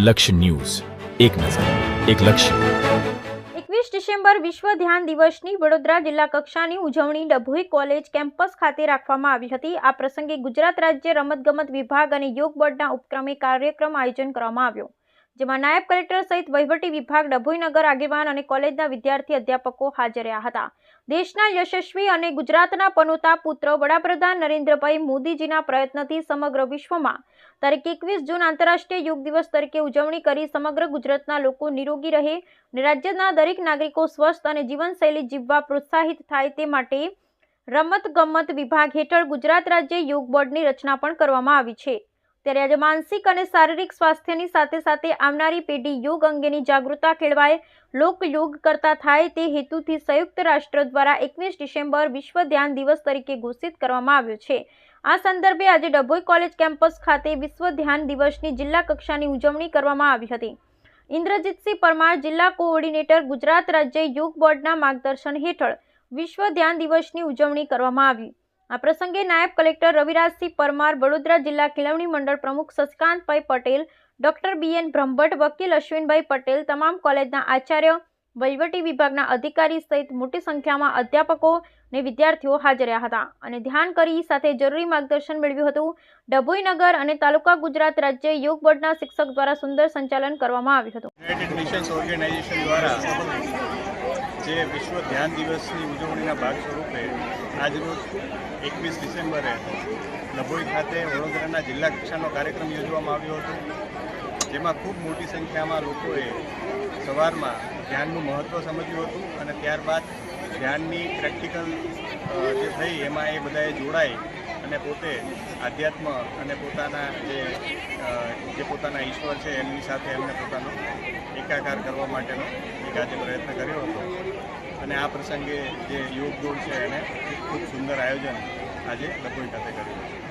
લક્ષ્ય ન્યૂઝ. એક નજર, એક લક્ષ્ય. એકવીસ ડિસેમ્બર વિશ્વ ધ્યાન દિવસની વડોદરા જિલ્લા કક્ષાની ઉજવણી ડભોઈ કોલેજ કેમ્પસ ખાતે રાખવામાં આવી હતી. આ પ્રસંગે ગુજરાત રાજ્ય રમતગમત વિભાગ અને યોગ બોર્ડના ઉપક્રમે કાર્યક્રમ આયોજન કરવામાં આવ્યો. જેમાં નાયબ કલેક્ટર સહિત વહીવટી વિભાગ, ડભોઈનગર આગેવાન અને કોલેજના વિદ્યાર્થી અધ્યાપકો હાજર રહ્યા હતા. દેશના યશસ્વી અને ગુજરાતના પનોતા પુત્ર વડાપ્રધાન નરેન્દ્રભાઈ મોદીજીના પ્રયત્નથી સમગ્ર વિશ્વમાં તારીખ એકવીસ જૂન આંતરરાષ્ટ્રીય યોગ દિવસ તરીકે ઉજવણી કરી સમગ્ર ગુજરાતના લોકો નિરોગી રહે અને રાજ્યના દરેક નાગરિકો સ્વસ્થ અને જીવનશૈલી જીવવા પ્રોત્સાહિત થાય તે માટે રમત ગમત વિભાગ હેઠળ ગુજરાત રાજ્ય યોગ બોર્ડની રચના પણ કરવામાં આવી છે. ત્યારે આજે માનસિક અને શારીરિક સ્વાસ્થ્યની સાથે સાથે આવનારી પેઢી યોગ અંગેની જાગૃતતા કેળવાય લોક યોગ કરતા થાય તે હેતુથી સંયુક્ત રાષ્ટ્ર દ્વારા એકવીસ ડિસેમ્બર વિશ્વ ધ્યાન દિવસ તરીકે ઘોષિત કરવામાં આવ્યો છે. આ સંદર્ભે આજે ડભોઈ કોલેજ કેમ્પસ ખાતે વિશ્વ ધ્યાન દિવસની જિલ્લા કક્ષાની ઉજવણી કરવામાં આવી હતી. ઇન્દ્રજીતસિંહ પરમાર જિલ્લા કોઓર્ડિનેટર, ગુજરાત રાજ્ય યોગ બોર્ડના માર્ગદર્શન હેઠળ વિશ્વ ધ્યાન દિવસની ઉજવણી કરવામાં આવી. આ પ્રસંગે નાયબ કલેક્ટર રવિરાજસિંહ પરમાર, વડોદરા જિલ્લા ખીલવણી મંડળ પ્રમુખ Sasikantbhai Patel, doctor B N Brahmbhatt, વકીલ અશ્વિનભાઈ પટેલ, તમામ કોલેજના આચાર્ય, વહીવટી વિભાગના અધિકારી સહિત મોટી સંખ્યામાં અધ્યાપકો અને વિદ્યાર્થીઓ હાજર હતા. અને ધ્યાન કરી સાથે જરૂરી માર્ગદર્શન મેળવ્યું હતું. ડભોઈ નગર અને તાલુકા ગુજરાત રાજ્ય યોગ બોર્ડના શિક્ષક દ્વારા સુંદર સંચાલન કરવામાં આવ્યું હતું. જે વિશ્વ ધ્યાન દિવસની ઉજવણીના ભાગ સ્વરૂપે આજરોજ એકવીસ ડિસેમ્બરે ડભોઈ ખાતે વડોદરાના જિલ્લા કક્ષાનો કાર્યક્રમ યોજવામાં આવ્યો હતો. જેમાં ખૂબ મોટી સંખ્યામાં લોકોએ સવારમાં ધ્યાનનું મહત્ત્વ સમજ્યું હતું અને ત્યારબાદ ધ્યાનની પ્રેક્ટિકલ જે થઈ એમાં એ બધાએ જોડાઈ અને પોતે આધ્યાત્મ અને પોતાના જે જે પોતાના ઈશ્વર છે, એમની સાથે એમને પોતાનો એકાકાર કરવા માટેનો એક આજે પ્રયત્ન કર્યો હતો. અને આ પ્રસંગે જે યોગ દોડ છે, એને ખૂબ સુંદર આયોજન આજે ડભોઈ ખાતે કર્યું. છે